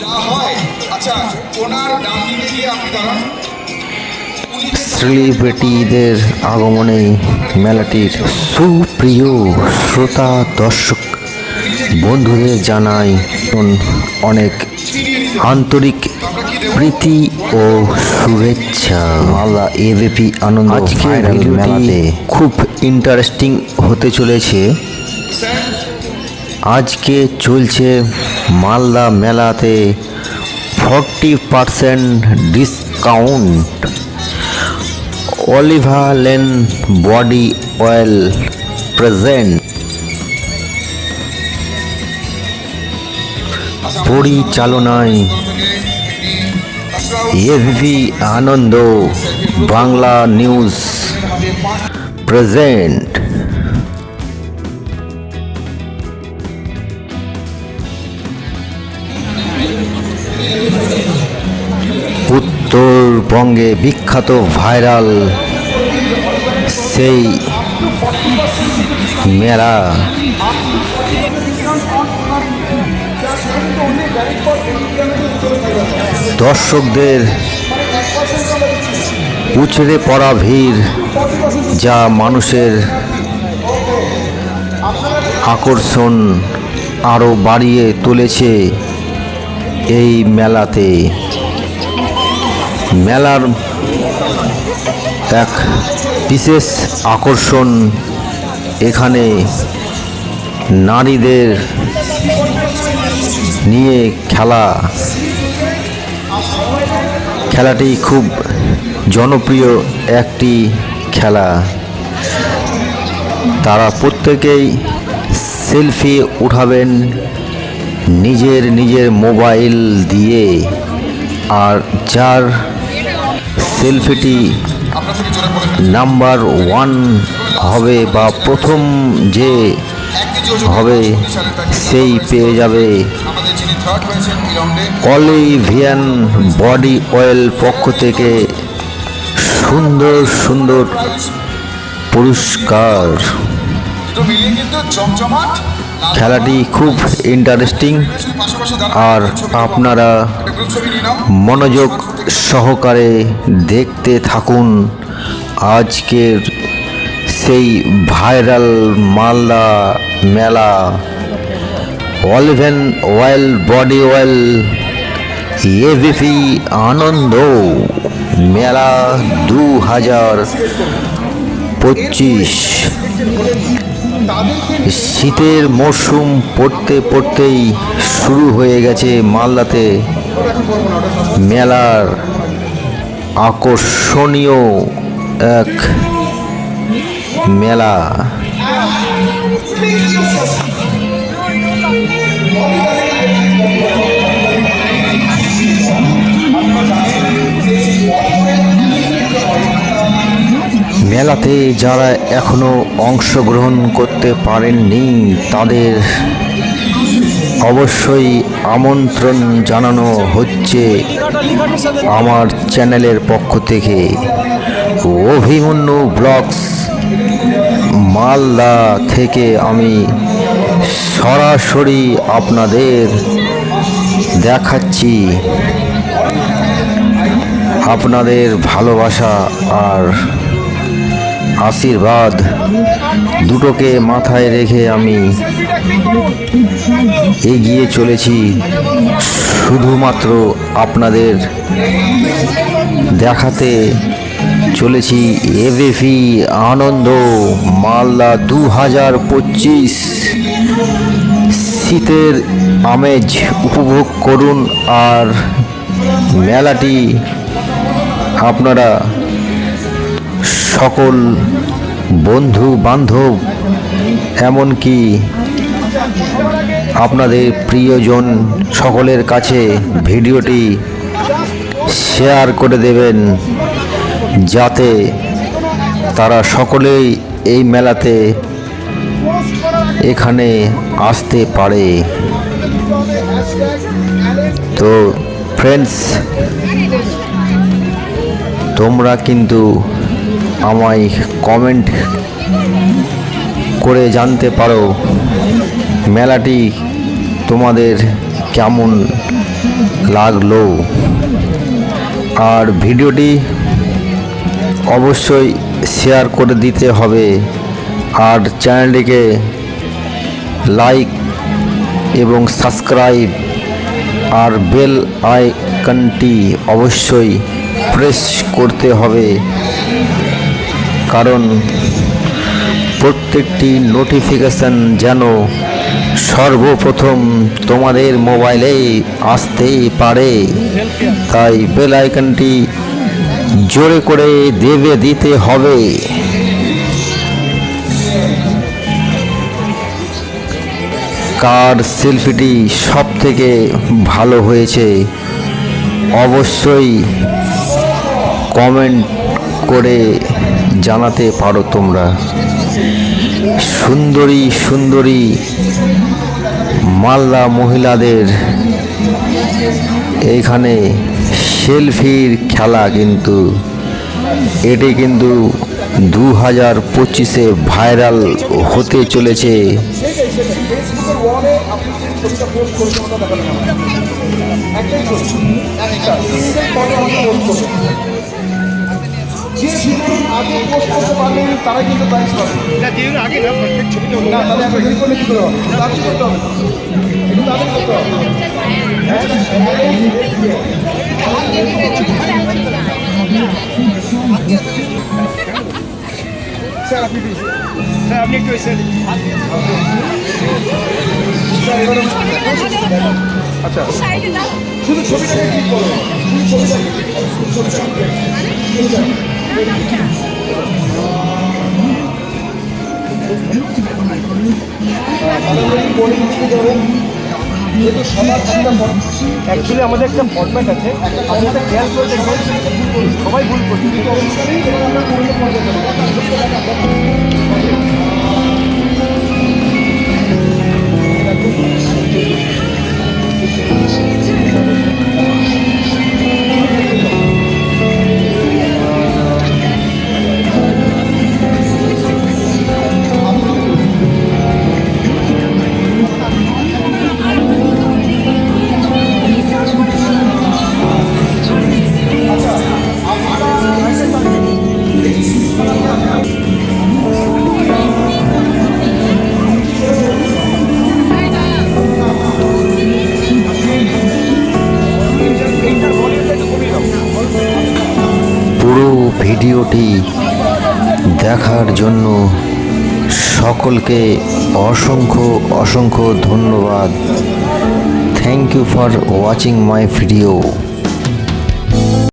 যা হয়। আচ্ছা ওনার ডান দিকে গিয়ে আপনি দাঁড়ান? সেলিব্রিটিদের আগমনে মেলাটির সুপ্রিয় শ্রোতা দর্শক বন্ধুদের জানাই অনেক আন্তরিক প্রীতি ও শুভেচ্ছা। মালদা এবিপি আনন্দ আজকে মেলাতে। খুব ইন্টারেস্টিং হতে চলেছে। আজকে চলছে মালদা মেলাতে forty percent discount. Oliva lane body oil present. পরিচালনায় AV Ananda, Bangla news present. উত্তরবঙ্গে বিখ্যাত ভাইরাল সেই মেলা। দর্শকদের উছড়ে পড়া ভিড় যা মানুষের আকর্ষণ আরও বাড়িয়ে তুলেছে এই মেলাতে। মেলার এক বিশেষ আকর্ষণ এখানে নারীদের নিয়ে খেলা। খেলাটি খুব জনপ্রিয় একটি খেলা। তারা প্রত্যেকেই সেলফি উঠাবেন নিজের নিজের মোবাইল দিয়ে। আর যার সেলফিটি। নাম্বার ওয়ান হবে বা প্রথম যে হবে সেই পেয়ে যাবে অলিভিয়ান বডি অয়েল পক্ষ থেকে সুন্দর সুন্দর পুরস্কার কিন্তু লাল খেলাটি খুব ইন্টারেস্টিং। আর আপনারা মনোযোগ সহকারে দেখতে থাকুন আজকের সেই ভাইরাল মালদা মেলা Oliven oil body oil ABP Ananda মেলা দু হাজার পঁচিশ শীতের মরশুম পড়তে পড়তেই শুরু হয়ে গেছে মালদাতে মেলার আকর্ষণীয় এক মেলা। মেলাতে যারা এখনও অংশগ্রহণ করতে পারেননি, তাদের অবশ্যই আমন্ত্রণ জানানো হচ্ছে আমার চ্যানেলের পক্ষ থেকে। অভিমন্যু ব্লগস, মালদা থেকে আমি সরাসরি আপনাদের দেখাচ্ছি আপনাদের ভালোবাসা আর আশীর্বাদ। দুটোকে মাথায় রেখে আমি এগিয়ে চলেছি। শুধুমাত্র আপনাদের দেখাতে চলেছি এবিপি আনন্দ মালদা দু হাজার পঁচিশ। শীতের আমেজ উপভোগ করুন আর মেলাটি আপনারা সকল বন্ধু, বান্ধব, এমনকি আপনাদের প্রিয়জন সকলের কাছে ভিডিওটি শেয়ার করে দেবেন যাতে তারা সকলেই এই মেলাতে এখানে আসতে পারে। তো ফ্রেন্ডস তোমরা কিন্তু আমায় কমেন্ট করে জানতে পারো। মেলাটি তোমাদের কেমন লাগল? আর ভিডিওটি অবশ্যই শেয়ার করে দিতে হবে। আর চ্যানেলটিকে লাইক এবং সাবস্ক্রাইব আর বেল আইকনটি অবশ্যই প্রেস করতে হবে। কারণ প্রত্যেকটি নোটিফিকেশন যেন সর্বপ্রথম তোমাদের মোবাইলেই আসতেই পারে। তাই বেল আইকনটি জোরে করে দেবে, দিতে হবে। কার সেলফিটি সব থেকে ভালো হয়েছে? অবশ্যই কমেন্ট করে জানাতে পারো তোমরা। সুন্দরী সুন্দরী মালদা মহিলাদের এইখানে সেলফির খেলা কিন্তু, এটি কিন্তু দু হাজার পঁচিশে ভাইরাল হতে চলেছে। সেটাই আগে পোস্ট করতে পারবেন তারাই কিন্তু প্রাইস পাবে না দিন আগে না প্রত্যেক ছবিটা না তাহলে একটা দেরি করলে কি করে? হবে তাড়াতাড়ি করতে হবে? একটু তাড়াতাড়ি করতে হবে। স্যার আপনি। স্যার আপনি একটু স্যার আচ্ছা। শুধু ছবিটাকে ক্লিক করো। শুধু ছবিটাকে click করো, সবার একটা অ্যাকচুয়ালি আমাদের একটা ফর্ম্যাট আছে। আপনি একটা খেয়াল করে দেখবেন, সবাই ভুল করছে। কিন্তু অবশ্যই আমরা করলে পর্যন্ত ভিডিওটি দেখার জন্য সকলকে অসংখ্য অসংখ্য ধন্যবাদ। Thank you for watching my video